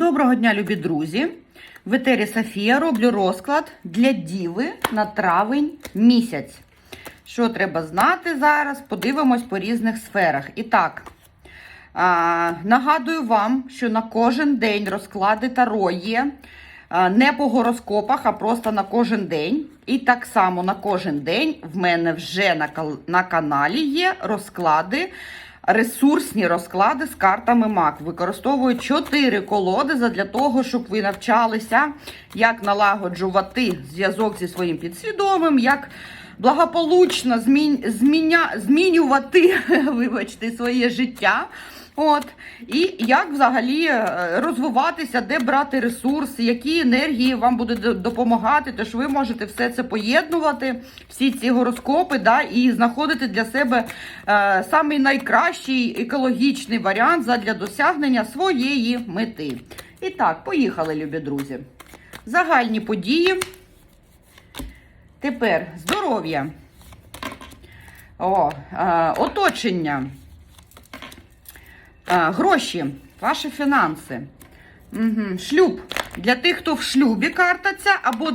Доброго дня, любі друзі! В етері Софія роблю розклад для діви на травень місяць. Що треба знати зараз? Подивимось по різних сферах. І так, а, нагадую вам, що на кожен день розклади Таро є. Не по гороскопах, а просто на кожен день. І так само на кожен день в мене вже на каналі є розклади ресурсні розклади з картами МАК. Використовую 4 колоди для того, щоб ви навчалися, як налагоджувати зв'язок зі своїм підсвідомим, як благополучно змінювати вибачте, своє життя. От, і як взагалі е, розвиватися, де брати ресурси, які енергії вам будуть допомагати. Тож ви можете все це поєднувати, всі ці гороскопи, да, і знаходити для себе е, самий найкращий екологічний варіант для досягнення своєї мети. І так, поїхали, любі друзі. Загальні події. Тепер здоров'я. О, е, оточення. Е, гроші, ваші фінанси. Угу. Шлюб. Для тих, хто в шлюбі карта ця, або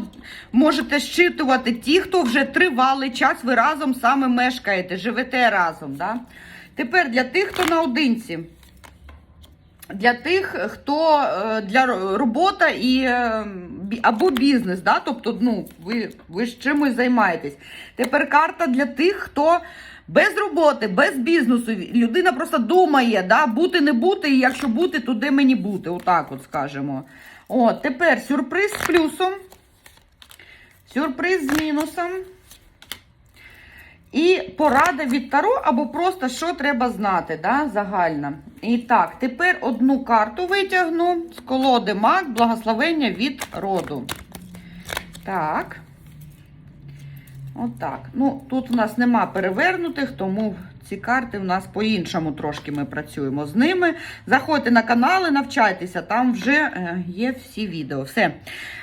можете щитувати ті, хто вже тривалий час, ви разом саме мешкаєте, живете разом. Да? Тепер для тих, хто наодинці. Для тих, хто е, для робота і е, або бізнес, да? тобто, ну, ви, ви ж чимось займаєтесь. Тепер карта для тих, хто без роботи, без бізнесу. Людина просто думає, да? бути не бути, і якщо бути, то де мені бути? Отак от скажемо. От, тепер сюрприз з плюсом, сюрприз з мінусом. І порада від Таро, або просто що треба знати, да, загальна. І так, тепер одну карту витягну з колоди Мак, благословення від роду. Так. Отак. Ну, тут в нас нема перевернутих, тому ці карти в нас по-іншому трошки ми працюємо з ними. Заходьте на канали, навчайтеся, там вже е, є всі відео. Все.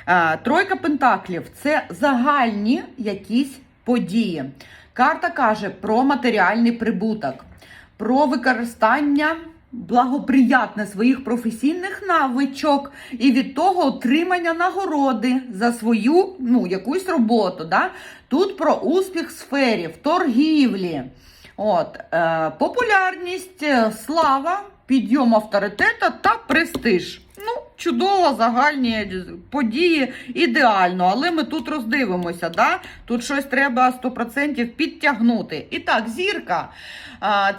Е, Тройка пентаклів це загальні якісь події. Карта каже про матеріальний прибуток, про використання благоприятне своїх професійних навичок і від того отримання нагороди за свою ну, якусь роботу. Да? Тут про успіх в сфері, в торгівлі. От, е, популярність, е, слава, підйом авторитету та престиж. Ну, чудово, загальні події, ідеально, але ми тут роздивимося, да? тут щось треба 100% підтягнути. І так, зірка.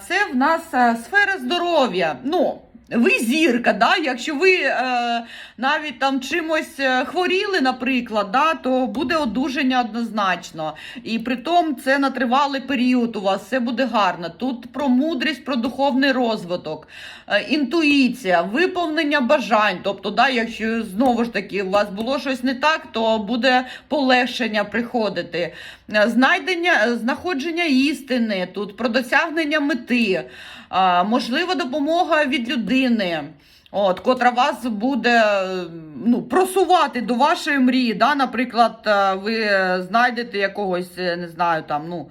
Це в нас е, сфера здоров'я. Ну, ви зірка, да? якщо ви е, навіть там чимось е, хворіли, наприклад, да, то буде одужання однозначно. І при тому це на тривалий період у вас все буде гарно. Тут про мудрість, про духовний розвиток, е, інтуїція, виповнення бажань. Тобто, да, якщо знову ж таки у вас було щось не так, то буде полегшення приходити. Е, Знайдення, е, знаходження істини, тут про досягнення мети, а, можлива допомога від людини. От, котра вас буде е, ну, просувати до вашої мрії. Да? Наприклад, е, ви знайдете якогось, е, не знаю, там, ну,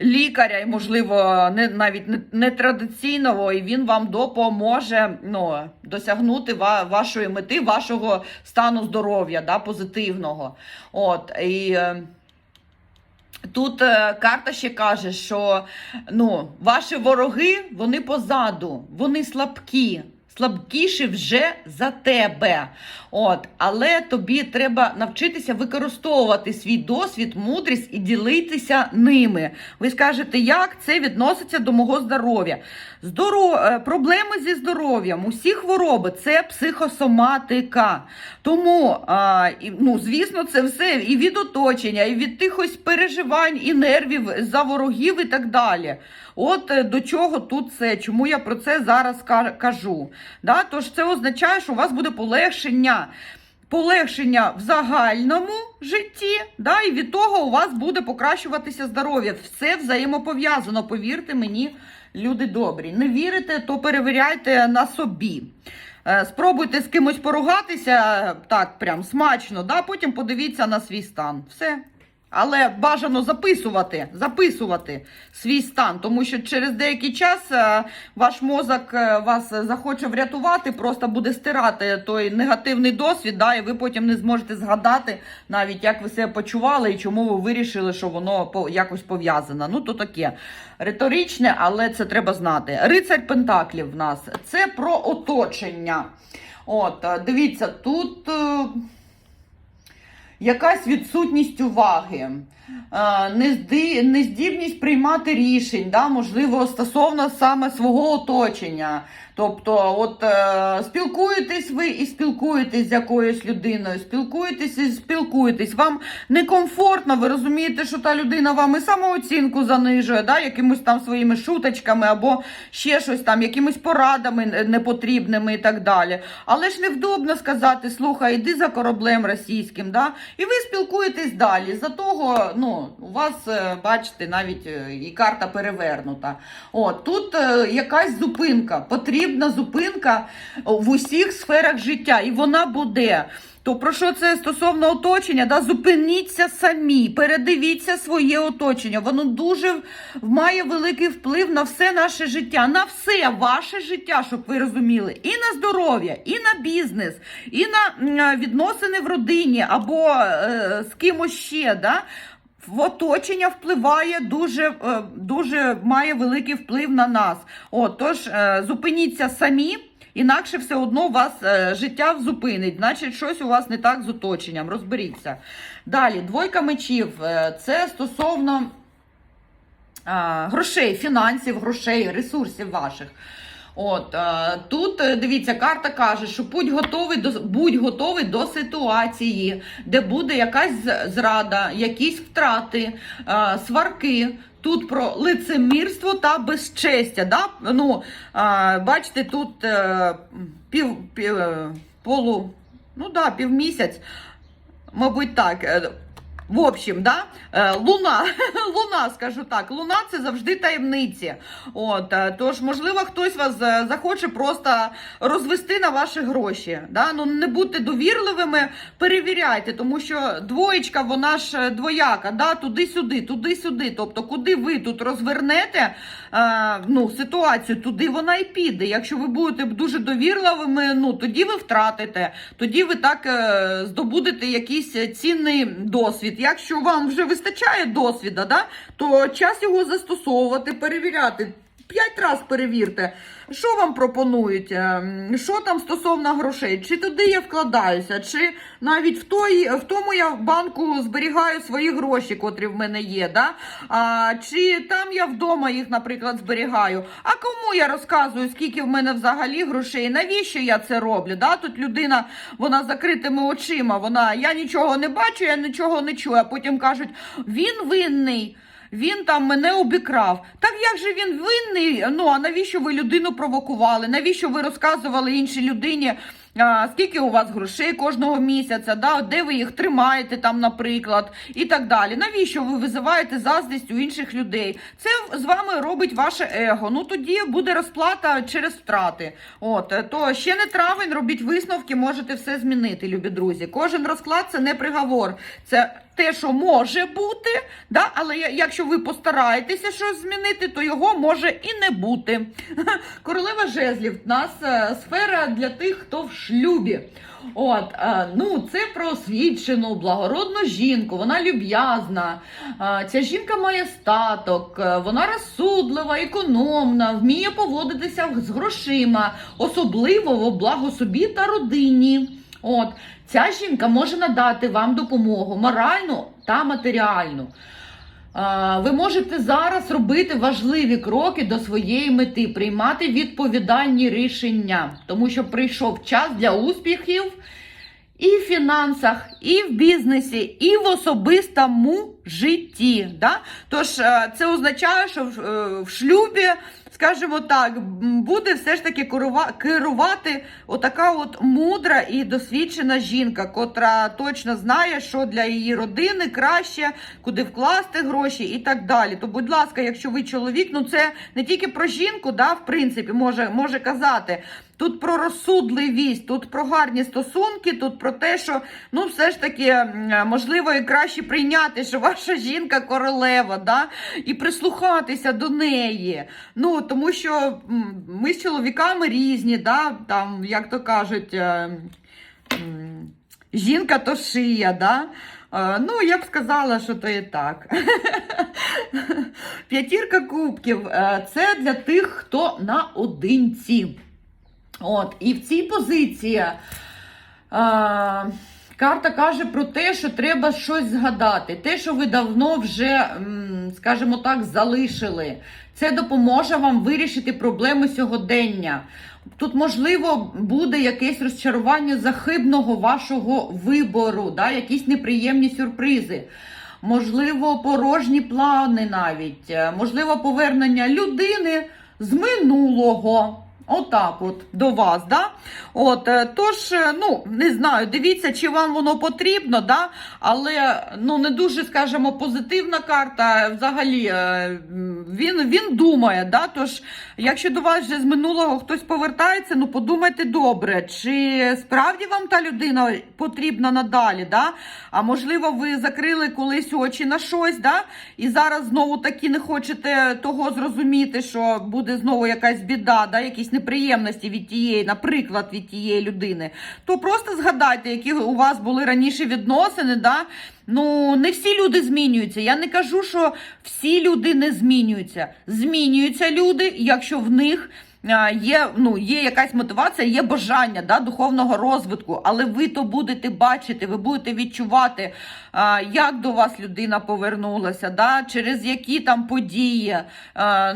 лікаря, і, можливо, не, навіть не, не традиційного, і він вам допоможе ну, досягнути ва, вашої мети, вашого стану здоров'я, да, позитивного. От, і... Тут е, карта ще каже, що ну, ваші вороги вони позаду, вони слабкі. Слабкіші вже за тебе. От, але тобі треба навчитися використовувати свій досвід, мудрість і ділитися ними. Ви скажете, як це відноситься до мого здоров'я? Здоров... е, Проблеми зі здоров'ям, усі хвороби це психосоматика. Тому, а, і, ну, звісно, це все і від оточення, і від тих ось переживань, і нервів за ворогів, і так далі. От е, до чого тут це, чому я про це зараз кажу. Да? Тож це означає, що у вас буде полегшення. Полегшення в загальному житті, да, і від того у вас буде покращуватися здоров'я. Все взаємопов'язано, повірте мені, люди добрі. Не вірите, то перевіряйте на собі. Е, Спробуйте з кимось поругатися так, прям смачно, да, потім подивіться на свій стан. Все. Але бажано записувати, записувати свій стан, тому що через деякий час е, ваш мозок е, вас захоче врятувати, просто буде стирати той негативний досвід, да, і ви потім не зможете згадати навіть, як ви себе почували і чому ви вирішили, що воно якось пов'язано. Ну, то таке риторичне, але це треба знати. Рицарь Пентаклів в нас це про оточення. От, е, дивіться, тут. Якась відсутність уваги, нездібність приймати рішень, да, можливо, стосовно саме свого оточення. Тобто, от е, спілкуєтесь ви і спілкуєтесь з якоюсь людиною, спілкуєтесь і спілкуєтесь. Вам некомфортно, ви розумієте, що та людина вам і самооцінку занижує, да, якимось там своїми шуточками або ще щось там, якимись порадами непотрібними і так далі. Але ж невдобно сказати, слухай, іди за кораблем російським, да? і ви спілкуєтесь далі. За того, ну, у вас, е, бачите, навіть е, і карта перевернута. От, тут е, якась зупинка, потрібна зупинка в усіх сферах життя, і вона буде. То про що це стосовно оточення? Да? Зупиніться самі, передивіться своє оточення. Воно дуже має великий вплив на все наше життя, на все ваше життя, щоб ви розуміли, і на здоров'я, і на бізнес, і на відносини в родині або е, з кимось ще. Да? Оточення впливає дуже, е, дуже має великий вплив на нас. От, тож е, зупиніться самі. Інакше все одно вас е, життя зупинить, значить щось у вас не так з оточенням. Розберіться. Далі, двойка мечів. Це стосовно грошей, фінансів, грошей, ресурсів ваших. От е, тут е, дивіться, карта каже, що будь готовий до будь готовий до ситуації, де буде якась зрада, якісь втрати, е, сварки. Тут про лицемірство та безчестя. Да? Ну, бачите, тут пів, пів полу, ну да, півмісяць, мабуть, так. В общем, да, е, луна, луна, скажу так, луна це завжди таємниці. От, е, тож, можливо, хтось вас е, захоче просто розвести на ваші гроші. Да? Ну, не будьте довірливими, перевіряйте, тому що двоєчка, вона ж двояка, да? туди-сюди, туди-сюди. Тобто, куди ви тут розвернете ну, ситуацію, туди вона і піде. Якщо ви будете дуже довірливими, ну тоді ви втратите, тоді ви так е, здобудете якийсь е, цінний досвід. Якщо вам вже вистачає досвіда, да, то час його застосовувати, перевіряти. П'ять разів перевірте, що вам пропонують, е, що там стосовно грошей, чи туди я вкладаюся, чи навіть в той, в тому я в банку зберігаю свої гроші, котрі в мене є. Да? А, чи там я вдома їх, наприклад, зберігаю. А кому я розказую, скільки в мене взагалі грошей? Навіщо я це роблю? Да? Тут людина вона закритими очима, вона я нічого не бачу, я нічого не чую. А потім кажуть, він винний. Він там мене обікрав. Так як же він винний? Ну а навіщо ви людину провокували? Навіщо ви розказували іншій людині? А, скільки у вас грошей кожного місяця, да, де ви їх тримаєте, там, наприклад, і так далі. Навіщо ви визиваєте заздрість у інших людей? Це з вами робить ваше его. Ну тоді буде розплата через втрати. От е, то ще не травень, робіть висновки, можете все змінити, любі друзі. Кожен розклад це не приговор. Це те, що може бути, да? але якщо ви постараєтеся щось змінити, то його може і не бути. Королева жезлів нас е, сфера для тих, хто в шлюбі. От, е, ну, це про освічену, благородну жінку, вона люб'язна. Е, Ця жінка має статок, е, вона розсудлива, економна, вміє поводитися з грошима, особливо во благо собі та родині. От, ця жінка може надати вам допомогу моральну та матеріальну. Ви можете зараз робити важливі кроки до своєї мети, приймати відповідальні рішення, тому що прийшов час для успіхів і в фінансах, і в бізнесі, і в особистому житті. Да? Тож е, це означає, що е, в шлюбі, скажімо так, буде все ж таки керува- керувати отака от мудра і досвідчена жінка, котра точно знає, що для її родини краще, куди вкласти гроші і так далі. То, будь ласка, якщо ви чоловік, ну це не тільки про жінку, да, в принципі, може, може казати. Тут про розсудливість, тут про гарні стосунки, тут про те, що ну все ж таки можливо і краще прийняти, що ваша жінка королева, да? і прислухатися до неї. Ну тому що ми з чоловіками різні, да? там, як то кажуть. е, Жінка то шия, да? Е, Ну, я б сказала, що то і так. П'ятірка кубків е, це для тих, хто наодинці. От, і в цій позиції е, карта каже про те, що треба щось згадати. Те, що ви давно вже, скажімо так, залишили. Це допоможе вам вирішити проблеми сьогодення. Тут, можливо, буде якесь розчарування захибного вашого вибору, да? якісь неприємні сюрпризи. Можливо, порожні плани навіть, Е, можливо, повернення людини з минулого. Отак, от до вас, да? От, е, тож, е, ну, не знаю, дивіться, чи вам воно потрібно, да? але ну, не дуже, скажімо, позитивна карта. Взагалі, е, він, він думає, да? тож, якщо до вас вже з минулого хтось повертається, ну подумайте добре, чи справді вам та людина потрібна надалі, да? а можливо, ви закрили колись очі на щось, да? і зараз знову таки не хочете того зрозуміти, що буде знову якась біда, да? якісь неприємності від тієї, наприклад, від тієї людини, то просто згадайте, які у вас були раніше відносини. Да? Ну, не всі люди змінюються. Я не кажу, що всі люди не змінюються. Змінюються люди, якщо в них. Є ну, є якась мотивація, є бажання да, духовного розвитку, але ви то будете бачити, ви будете відчувати, як до вас людина повернулася, да, через які там події,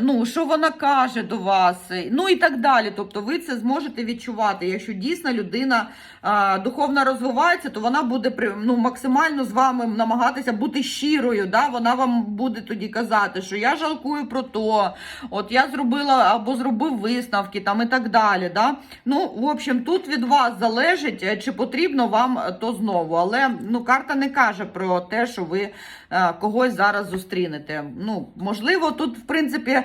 ну, що вона каже до вас, ну і так далі. Тобто ви це зможете відчувати. Якщо дійсно людина духовно розвивається, то вона буде ну, максимально з вами намагатися бути щирою. Да? Вона вам буде тоді казати, що я жалкую про то, от я зробила або зробив висновки там і так далі. Да? Ну, в общем, тут від вас залежить, е, чи потрібно вам е, то знову. Але ну, карта не каже про те, що ви е, когось зараз зустрінете. Ну, можливо, тут, в принципі,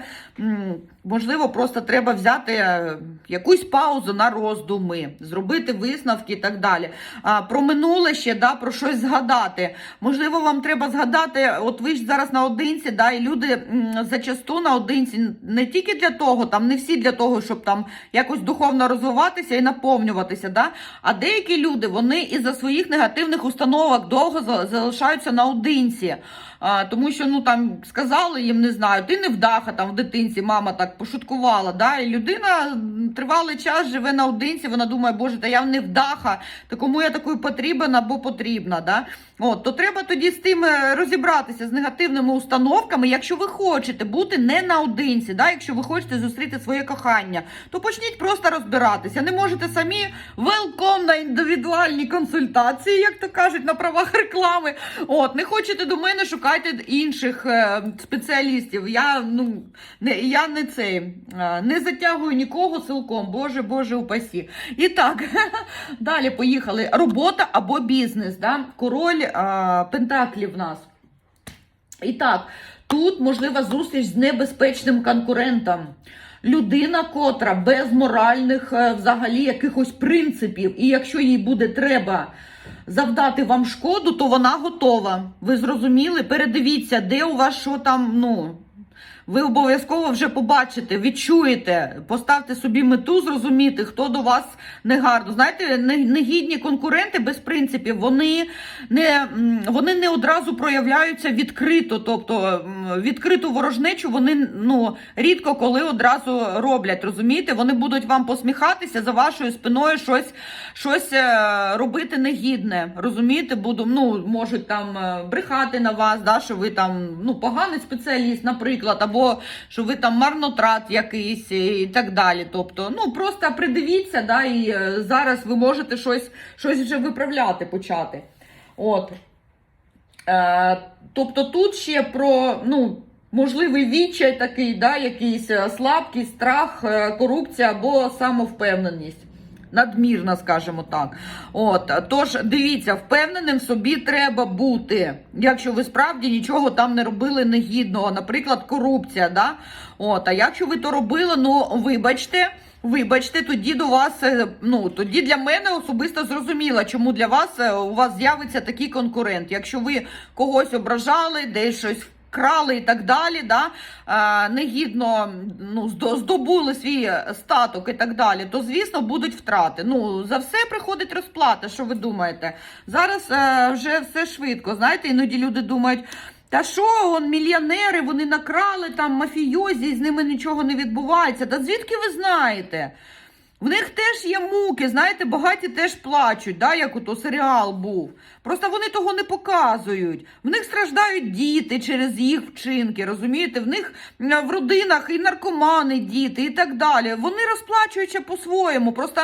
можливо, просто треба взяти е, якусь паузу на роздуми, зробити висновки і так далі. А, про минуле ще, да, про щось згадати. Можливо, вам треба згадати, от ви ж зараз наодинці, да, і люди зачасту наодинці не тільки для того, там не всі для того, щоб там якось духовно розвиватися і наповнюватися. Да? А деякі люди вони із-за своїх негативних установок довго за- залишаються наодинці. А, тому що ну там сказали їм, не знаю, ти не вдаха там в дитинці, мама так пошуткувала. Да? І людина тривалий час живе наодинці, вона думає, боже, та я не вдаха, та кому я такою потрібна або потрібна. Да? От, то треба тоді з тим е, розібратися з негативними установками. Якщо ви хочете бути не наодинці, да? якщо ви хочете зустріти своє кохання, то почніть просто розбиратися. Не можете самі велком на індивідуальні консультації, як то кажуть, на правах реклами. От, не хочете до мене, шукайте інших е, спеціалістів. Я ну не я не цей е, не затягую нікого силком. Боже, Боже, упасі. І так, далі поїхали. Робота або бізнес. Да? Король Пентаклів в нас. І так, тут можлива зустріч з небезпечним конкурентом. Людина, котра без моральних е, взагалі якихось принципів, і якщо їй буде треба завдати вам шкоду, то вона готова. Ви зрозуміли? Передивіться, де у вас що там, ну. Ви обов'язково вже побачите, відчуєте, поставте собі мету, зрозуміти, хто до вас негарно. Знаєте, не- негідні конкуренти без принципів, вони не, вони не одразу проявляються відкрито. Тобто відкриту ворожнечу вони ну, рідко коли одразу роблять. Розумієте? Вони будуть вам посміхатися за вашою спиною щось, щось е, робити негідне. Розумієте, буду, ну, можуть там е, брехати на вас, да, що ви там ну, поганий спеціаліст, наприклад, або що ви там марнотрат якийсь і так далі. Тобто, ну просто придивіться, да, і е, зараз ви можете щось, щось вже виправляти почати. От. Е, тобто тут ще про ну, можливий відчай такий, да, якийсь е, слабкість, страх, е, корупція або самовпевненість. Надмірна, скажімо так. От, тож дивіться, впевненим собі треба бути, якщо ви справді нічого там не робили негідного, наприклад, корупція. Да? От, а якщо ви то робили, ну вибачте, Вибачте, тоді до вас, е, ну тоді для мене особисто зрозуміло, чому для вас е, у вас з'явиться такий конкурент. Якщо ви когось ображали, десь щось вкрали і так далі, да, е, негідно ну, здобули свій статок і так далі, то звісно будуть втрати. Ну за все приходить розплата. Що ви думаєте? Зараз е, вже все швидко. Знаєте, іноді люди думають. Та що, он мільйонери, вони накрали там мафіозі, з ними нічого не відбувається. Та звідки ви знаєте? В них теж є муки, знаєте, багаті теж плачуть, да, як ото серіал був. Просто вони того не показують. В них страждають діти через їх вчинки, розумієте? В них в родинах і наркомани, діти, і так далі. Вони розплачуються по-своєму. Просто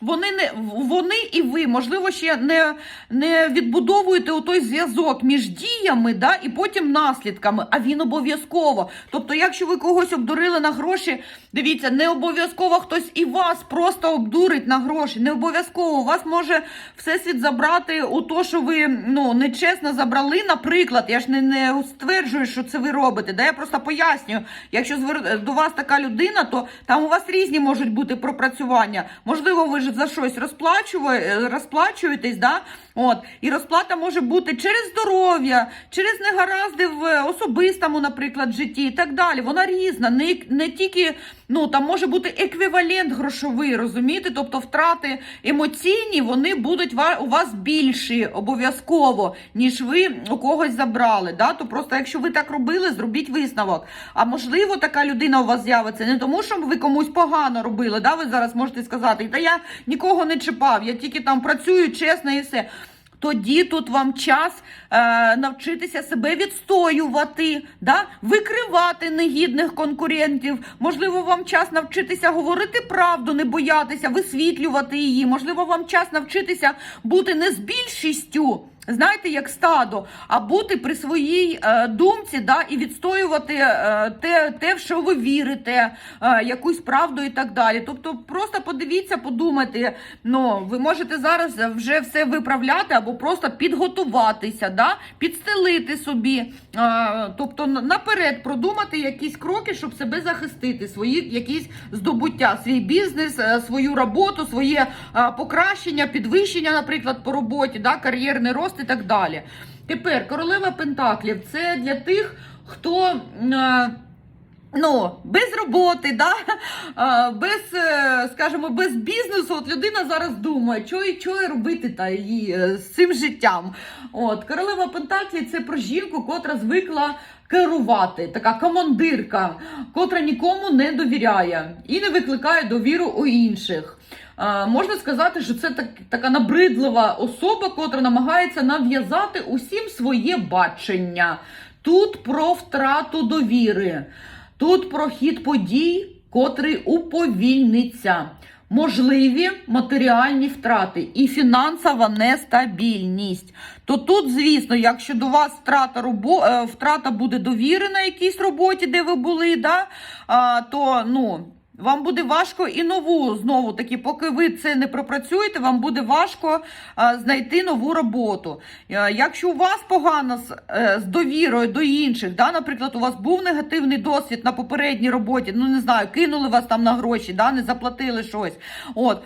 вони не вони і ви, можливо, ще не, не відбудовуєте той зв'язок між діями да, і потім наслідками, а він обов'язково. Тобто, якщо ви когось обдурили на гроші, дивіться, не обов'язково хтось і вас просто обдурить на гроші. Не обов'язково вас може всесвіт забрати у то, що ви ну, нечесно забрали. Наприклад, я ж не, не стверджую, що це ви робите. Да, я просто пояснюю, якщо до вас така людина, то там у вас різні можуть бути пропрацювання. Можливо, ви ж за щось розплачує- розплачуєтесь, да? От, і розплата може бути через здоров'я, через негаразди в особистому, наприклад, житті і так далі. Вона різна, не, не тільки ну там може бути еквівалент грошовий, розумієте? Тобто втрати емоційні вони будуть у вас більші обов'язково, ніж ви у когось забрали. Да? То просто якщо ви так робили, зробіть висновок. А можливо, така людина у вас з'явиться не тому, що ви комусь погано робили. Да? Ви зараз можете сказати, та я нікого не чіпав, я тільки там працюю чесно і все. Тоді тут вам час е, навчитися себе відстоювати, да? викривати негідних конкурентів. Можливо, вам час навчитися говорити правду, не боятися, висвітлювати її. Можливо, вам час навчитися бути не з більшістю. Знаєте, як стадо, а бути при своїй е, думці, да, і відстоювати е, те, те, в що ви вірите, е, якусь правду і так далі. Тобто, просто подивіться, подумайте. Ну, ви можете зараз вже все виправляти або просто підготуватися, да, підстелити собі. Тобто, наперед продумати якісь кроки, щоб себе захистити, свої якісь здобуття, свій бізнес, свою роботу, своє покращення, підвищення, наприклад, по роботі, да, кар'єрний рост і так далі. Тепер королева Пентаклів це для тих, хто. е, Ну, без роботи, да? без, е, скажімо, без бізнесу, от людина зараз думає, що і що робити та її е, з цим життям. От, королева Пентаклі це про жінку, котра звикла керувати, така командирка, котра нікому не довіряє і не викликає довіру у інших. Можна сказати, що це так, така набридлива особа, котра намагається нав'язати усім своє бачення. Тут про втрату довіри. Тут про хід подій, котрий уповільниться, можливі матеріальні втрати і фінансова нестабільність. То тут, звісно, якщо до вас втрата робо... е, втрата буде довіри на якійсь роботі, де ви були, да, а, то ну. Вам буде важко і нову знову таки, поки ви це не пропрацюєте, вам буде важко а, знайти нову роботу. Е, Якщо у вас погано е, з довірою до інших, да, наприклад, у вас був негативний досвід на попередній роботі, ну не знаю, кинули вас там на гроші, да, не заплатили щось. От.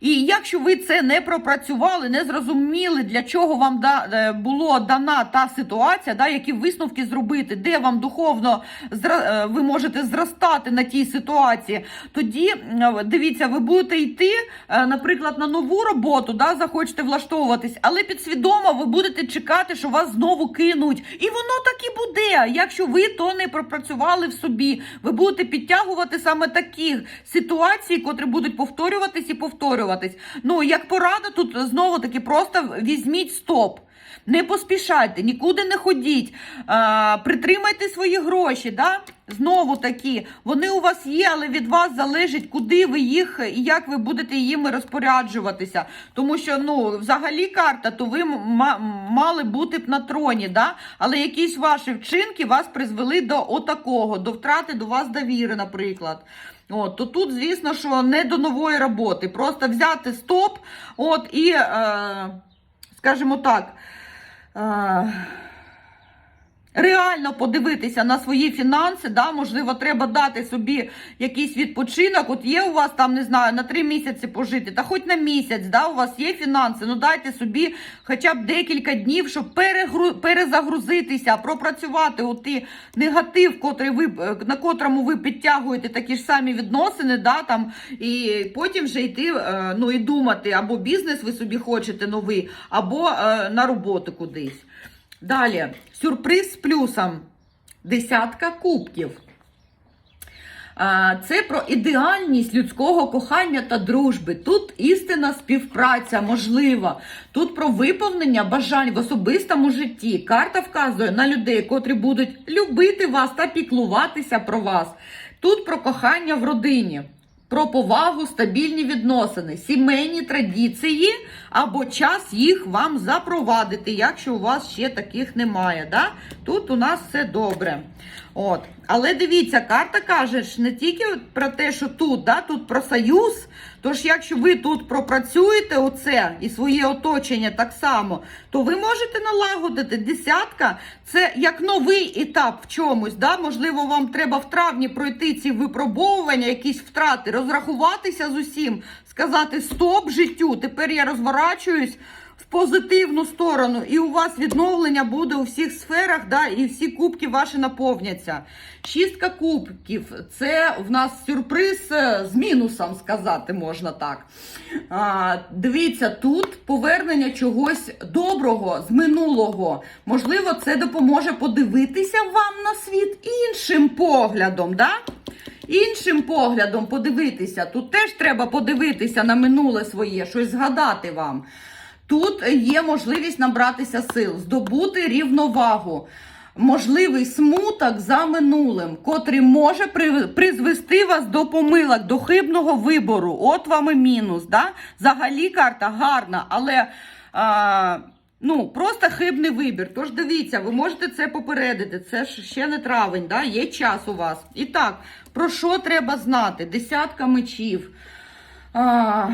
І якщо ви це не пропрацювали, не зрозуміли, для чого вам да, е, було дана та ситуація, да, які висновки зробити, де вам духовно е, ви можете зростати на тій ситуації, тоді дивіться, ви будете йти, е, наприклад, на нову роботу, да, захочете влаштовуватись, але підсвідомо ви будете чекати, що вас знову кинуть. І воно так і буде. Якщо ви то не пропрацювали в собі, ви будете підтягувати саме таких ситуацій, котрі будуть повторюватись і повторюватись. Ну, як порада, тут знову таки просто візьміть стоп. Не поспішайте, нікуди не ходіть, а, притримайте свої гроші. Да? Знову таки, вони у вас є, але від вас залежить, куди ви їх і як ви будете їми розпоряджуватися. Тому що, ну, взагалі карта, то ви мали бути б на троні, да? але якісь ваші вчинки вас призвели до отакого, до втрати до вас довіри, наприклад. От, то тут, звісно, що не до нової роботи. Просто взяти стоп, от і, е, скажімо так. Е, реально подивитися на свої фінанси. Да? Можливо, треба дати собі якийсь відпочинок. От є у вас там, не знаю, на три місяці пожити, та хоч на місяць, да? у вас є фінанси. Ну дайте собі хоча б декілька днів, щоб перегру... перезагрузитися, пропрацювати у ті негатив, котрий ви, е, на котрому ви підтягуєте такі ж самі відносини, да? там, і потім вже йти е, ну, і думати, або бізнес ви собі хочете новий, або е, на роботу кудись. Далі, сюрприз з плюсом. Десятка кубків. Це про ідеальність людського кохання та дружби. Тут істинна співпраця можлива. Тут про виповнення бажань в особистому житті. Карта вказує на людей, котрі будуть любити вас та піклуватися про вас. Тут про кохання в родині. Про повагу, стабільні відносини, сімейні традиції або час їх вам запровадити, якщо у вас ще таких немає. Да? Тут у нас все добре. От. Але дивіться, карта каже ж не тільки про те, що тут, да? тут про союз. Тож, якщо ви тут пропрацюєте оце і своє оточення так само, то ви можете налагодити десятка. Це як новий етап в чомусь. Да? Можливо, вам треба в травні пройти ці випробовування, якісь втрати, розрахуватися з усім, сказати стоп життю. Тепер я розворачуюсь позитивну сторону, і у вас відновлення буде у всіх сферах, да, і всі кубки ваші наповняться. Шістка кубків це в нас сюрприз е, з мінусом, сказати можна так. А, Дивіться, тут повернення чогось доброго з минулого. Можливо, це допоможе подивитися вам на світ іншим поглядом. Да? Іншим поглядом подивитися. Тут теж треба подивитися на минуле своє, щось згадати вам. Тут є можливість набратися сил, здобути рівновагу, можливий смуток за минулим, котрий може призвести вас до помилок, до хибного вибору. От вам і мінус. Да? Взагалі карта гарна, але. А, Ну, просто хибний вибір. Тож дивіться, ви можете це попередити. Це ж ще не травень, да? є час у вас. І так, про що треба знати? Десятка мечів. А,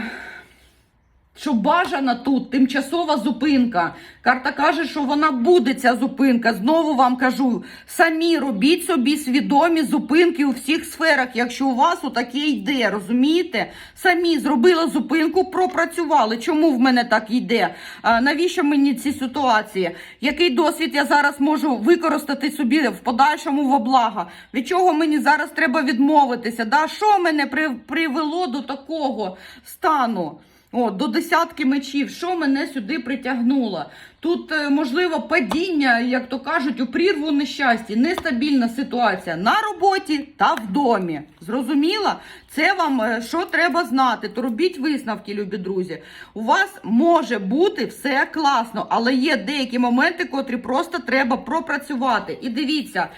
що бажана тут тимчасова зупинка. Карта каже, що вона буде ця зупинка. Знову вам кажу, самі робіть собі свідомі зупинки у всіх сферах, якщо у вас отаке йде, розумієте? Самі зробили зупинку, пропрацювали. Чому в мене так йде? Навіщо мені ці ситуації? Який досвід я зараз можу використати собі в подальшому во благо? Від чого мені зараз треба відмовитися? Да? Що мене при- привело до такого стану? О, до десятки мечів, що мене сюди притягнуло? Тут, е, можливо, падіння, як то кажуть, у прірву нещасті, нестабільна ситуація на роботі та в домі. Зрозуміла? Це вам е, що треба знати. То робіть висновки, любі друзі. У вас може бути все класно, але є деякі моменти, котрі просто треба пропрацювати. І дивіться,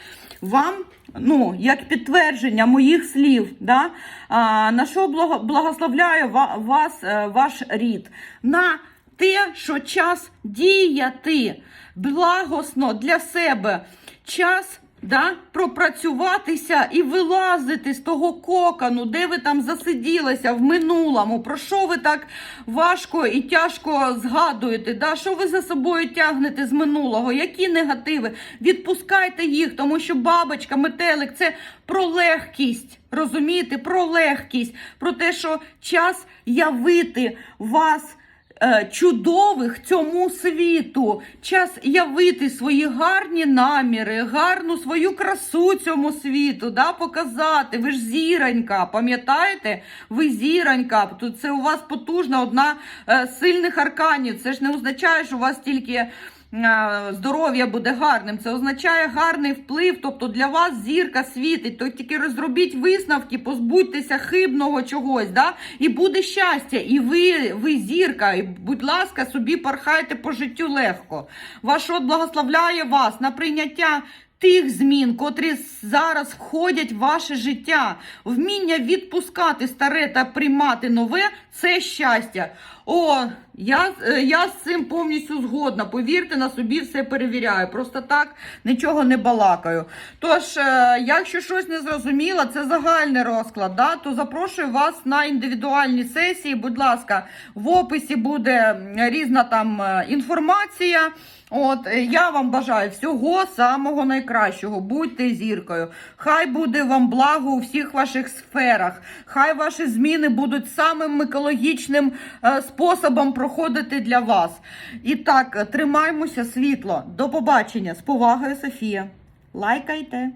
вам ну, як підтвердження моїх слів, да, а, на що благословляю вас е, ваш рід? На те, що час діяти благосно для себе, час да, пропрацюватися і вилазити з того кокону, де ви там засиділися в минулому, про що ви так важко і тяжко згадуєте, да? що ви за собою тягнете з минулого, які негативи? Відпускайте їх, тому що бабочка, метелик це про легкість. Розумієте, про легкість, про те, що час явити вас чудових цьому світу. Час явити свої гарні наміри, гарну свою красу цьому світу, да, показати. Ви ж зіронька, пам'ятаєте? Ви зіронька. Тут це у вас потужна одна е, з сильних арканів. Це ж не означає, що у вас тільки. Здоров'я буде гарним, це означає гарний вплив. Тобто для вас зірка світить. То тільки розробіть висновки, позбудьтеся хибного чогось, да? і буде щастя. І ви, ви зірка. І, будь ласка, собі пархайте по життю легко. Ваш от благословляє вас на прийняття. Тих змін, котрі зараз входять в ваше життя, вміння відпускати старе та приймати нове це щастя. О, я, е, я з цим повністю згодна. Повірте, на собі все перевіряю. Просто так нічого не балакаю. Тож, е, якщо щось не зрозуміло, це загальний розклад. Да? То запрошую вас на індивідуальні сесії. Будь ласка, в описі буде різна там е, інформація. От е, я вам бажаю всього самого найкращого. Будьте зіркою. Хай буде вам благо у всіх ваших сферах. Хай ваші зміни будуть самим екологічним е, способом проходити для вас. І так, тримаймося світло. До побачення. З повагою, Софія. Лайкайте.